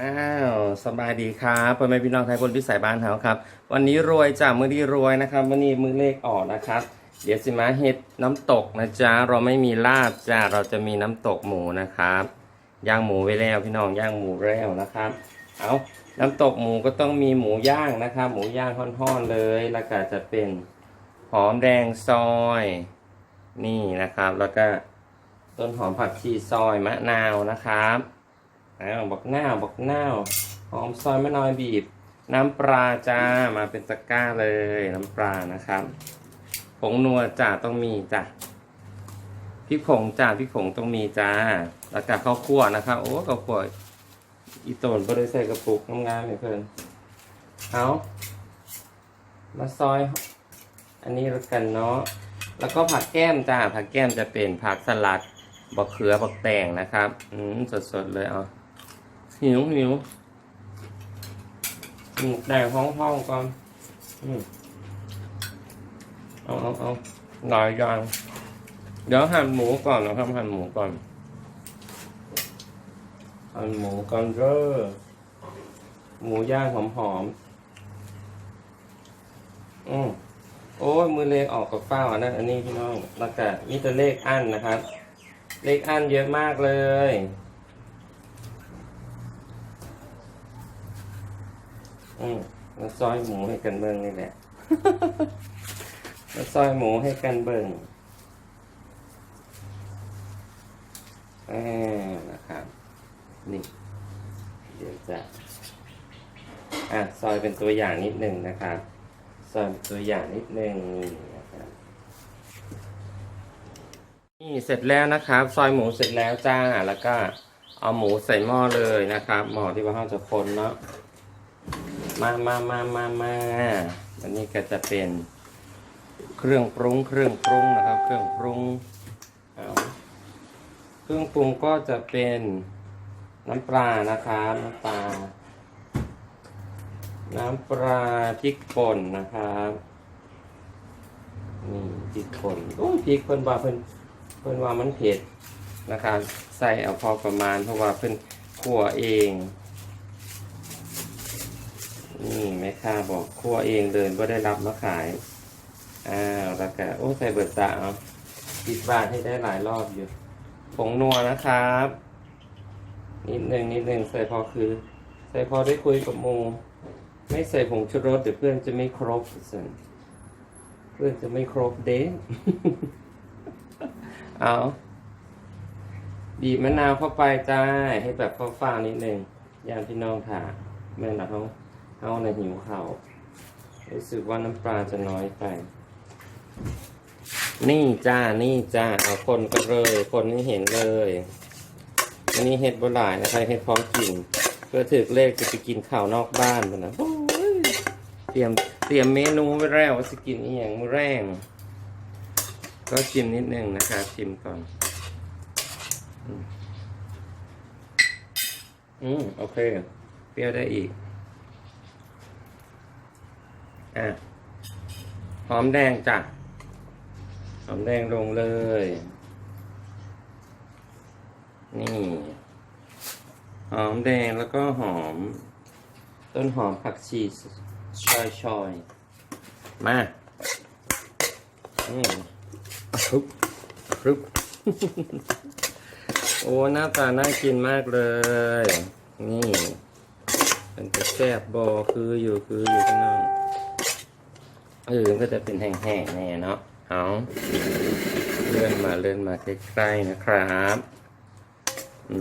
อ้าวสบายดีครับพ่อแม่พี่น้องไทยคนพิสัยบ้านเฮาครับ วันนี้รวยจ้ามือดีรวยนะครับ วันนี้มือเลขออกนะครับ เดี๋ยวสิมาเฮ็ดน้ำตกนะจ๊ะเราไม่มีลาบจ้าเราจะมีน้ำตกหมูนะครับย่างหมูไว้แล้วพี่น้องย่างหมูแล้วนะครับ เอาน้ำตกหมูก็ต้องมีหมูย่างนะครับ หมูย่างห่อนๆเลยแล้วก็จะเป็นหอมแดงซอย นี่นะครับ แล้วก็ต้นหอมผักชีซอยมะนาวนะครับ อ้าวบักหน้าบักหน้าหอมซอยมะนาวบีบ น้ำปลาจ้ามาเป็นตะกร้าเลยน้ำปลานะครับผงนัวจ้าต้องมีจ้ะพริกผงจ้าพริกผงต้องมีจ้าแล้วก็ข้าวคั่วนะครับโอ้ข้าวคั่วอีโตนบริใส่กระปุกงามๆเลยเพื่อนเอามาซอย อันนี้แล้วกันเนาะแล้วก็ผักแก้มจ้าผักแก้มจะเป็นผักสลัดบักเขือบักแตงนะครับ อืมสดๆเลยเอา หิวหิวหมูแดงห้องห้องๆก่อนเอาเอาเอาหลายอย่างเดี๋ยวหั่นหมูก่อนนะครับหั่นหมูก่อนหั่นหมูก่อนเด้อหมูย่างหอมๆอืมโอ้ยมือเลขออกกับเป้าอันนั้นอันนี้พี่น้องแล้วก็มีแต่เลขอันนะครับ เลขอันเยอะมากเลย อืมซอยหมูให้กันเบิ่งนี่แหละแล้วซอยหมูให้กันเบิ่งอ่านะครับ นี่ เดี๋ยวจะ อะซอยเป็นตัวอย่างนิดหนึ่งนะครับ ซอยเป็นตัวอย่างนิดหนึ่งนะครับนี่เสร็จแล้วนะครับ ซอยหมูเสร็จแล้วจ้า แล้วก็เอาหมูใส่หม้อเลยนะครับ หม้อที่ว่าเราจะคนเนาะ มามามามามาอันนี้ก็จะเป็นเครื่องปรุงเครื่องปรุงนะครับ เครื่องปรุงเครื่องปรุงก็จะเป็นน้ำปลานะครับน้ำปลาน้ำปลาพริกป่นนะครับนี่พริกป่นโอ้ยพริกเพิ่นว่าเพิ่นเพิ่นว่ามันเผ็ดนะครับใส่เอาพอประมาณเพราะว่าเพิ่นคั่วเอง นี่แม่ค้าบอกคั่วเองเดินก็ได้รับมาขาย อ้าวแล้วก็โอ้ใส่เบิดตาเอาปิดบ้านให้ได้หลายรอบอยู่ ผงนัวนะครับ นิดหนึ่งนิดหนึ่งใส่พอคือ ใส่พอได้คุยกับหมูไม่ใส่ผงชูรสเดี๋ยวเพื่อนจะไม่ครบสิเพื่อนจะไม่ครบเด้เอาบีบมะนาวเข้าไปจ้าให้แบบฟ้าๆนิดหนึ่งยามพี่น้องถ่าแม่นนะเขา เขาในหิวเขาวรู้สึกว่าน้ำปลาจะน้อยไป นี่จ้า นี่จ้า เอาคนกันเลย คนให้เห็นเลย อันนี้เห็ดโบราณนะครับเห็ดพร้อมกินเพื่อถือเลขจะไปกินข้าวนอกบ้านมันนะเตรียมเตรียมเมนูไว้แล้วว่าจะกินอีหยังมื้อแรง ก็ชิมนิดนึงนะครับชิมก่อนอืมอืมโอเค เปรี้ยวได้อีก อะหอมแดงจ้ะหอมแดงลงเลย นี่หอมแดงแล้วก็หอม ต้นหอมผักชีชอยชอยๆมาอืมครุบครุบโอ้หน้าตาน่ากินมากเลย นี่เป็นจะแซ่บบอคืออยู่คืออยู่ข้างนอก เออมันก็จะเป็นแห้งๆแน่เนาะเอาเลื่อนมาเลื่อนมาใกล้ๆนะครับ อื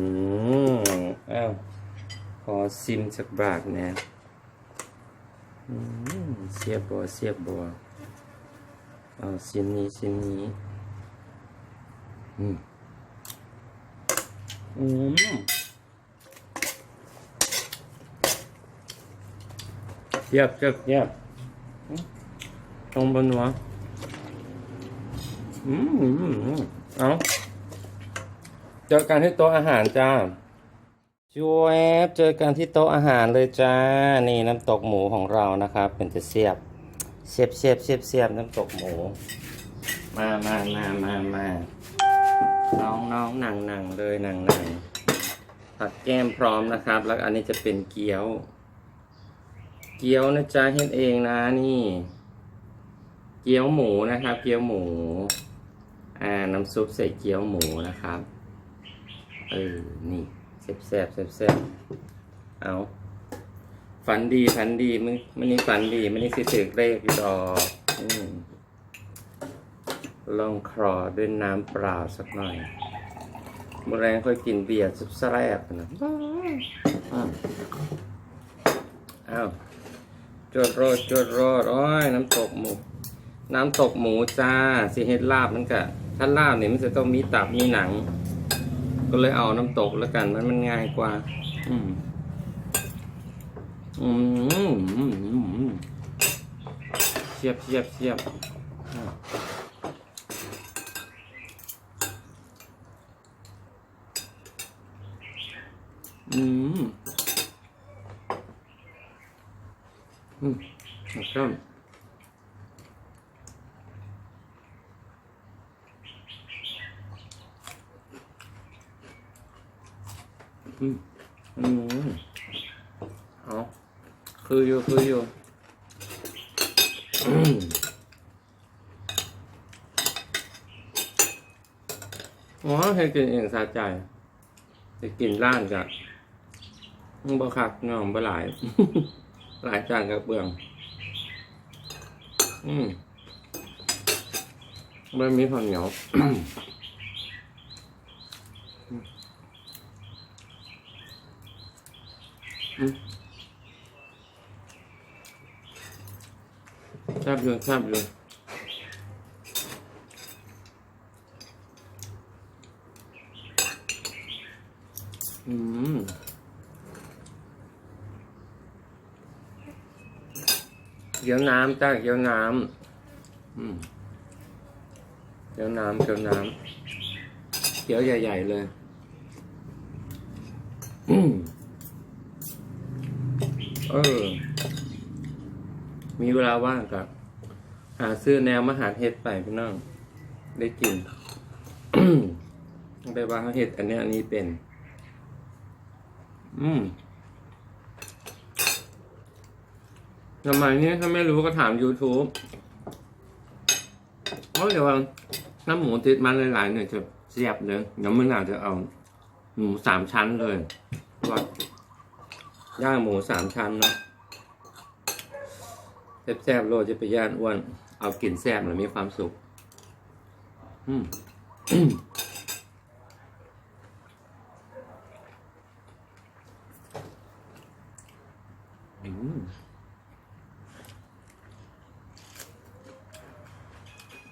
มอ้าวขอซิมสักบาทนะอืมเสียบบัวเสียบบัวเอาชิ้นนี้ชิ้นนี้ อืมอืมเยียบเยียบเยียบ ตรงบนหัวอืมอืมอืมเอาเจอกันที่โต๊ะอาหารจ้าจวบเจอกันที่โต๊ะอาหารเลยจ้า นี่น้ำตกหมูของเรานะครับ เป็นจะเสียบ เสียบเสียบเสียบเสียบน้ำตกหมู มามามามามาน้องน้องหนังหนังเลยหนังหนังผักแก้มพร้อมนะครับ แล้วอันนี้จะเป็นเกี๊ยว เกี๊ยวนะจ๊ะเฮ็ดเองนะนี่ เกี๊ยวหมูนะครับ เกี๊ยวหมู อ่า น้ำซุปใส่เกี๊ยวหมูนะครับ เออ นี่แซ่บแซ่บแซ่บแซ่บเอาฝันดีฝันดีมึงมันนี่ฝันดีมันนี่สิถือเลขอยู่ดอกลองครอด้วยน้ำเปล่าสักหน่อยมแรงค่อยกินเบียร์ซุปแซ่บนะอ้าวจวดโรดจวดโรด โอ้ย น้ำตกหมู น้ำตกหมูจ้าสิเฮ็ดลาบมันกะถ้าลาบเนี่ยมันจะต้องมีตับมีหนัง ก็เลยเอาน้ำตกแล้วกันมันมันง่ายกว่า อืมอืมอืมอืมเสียบเสียบเสียบอ่าอืมอืมครับ อืมอืมเอาคืออยู่คืออยู่อ๋อให้กินเองสาใจจะกินร้านกับบ่คักน้องบ่หลาย หลายจานกับเบือง อืมไม่มีข้าวเหนียว แซ่บอยู่แซ่บอยู่อืมเกี๊ยวน้ำจ้าเกี๊ยวน้ำอืมเกี๊ยวน้ำเกี๊ยวน้ำเกี๊ยวใหญ่ ๆ เลย อืม เออ มีเวลาว่างกับ หาซื้อแนวมหาเห็ดไปพี่น้อง ได้กินไปว่าเห็ดอันนี้อันนี้เป็น อืมทำไมเนี่ยถ้าไม่รู้ก็ถาม YouTube เพราะเดี๋ยวว่าน้ำหมูติดมันหลายๆเนี่ยจะเสียบเลยเดี๋ยวมึงอาจะเอา หมูสามชั้นเลยว่า ย่างหมูสามชั้นเนาะแซ่บๆโลจะไปย่านอ้วน เอากินแซ่บแล้วมีความสุข อืม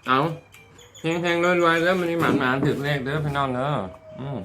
เอาแพงๆรวยๆเด้อมันนี่หมานๆถึกเลขเด้อพี่น้องเด้ออืม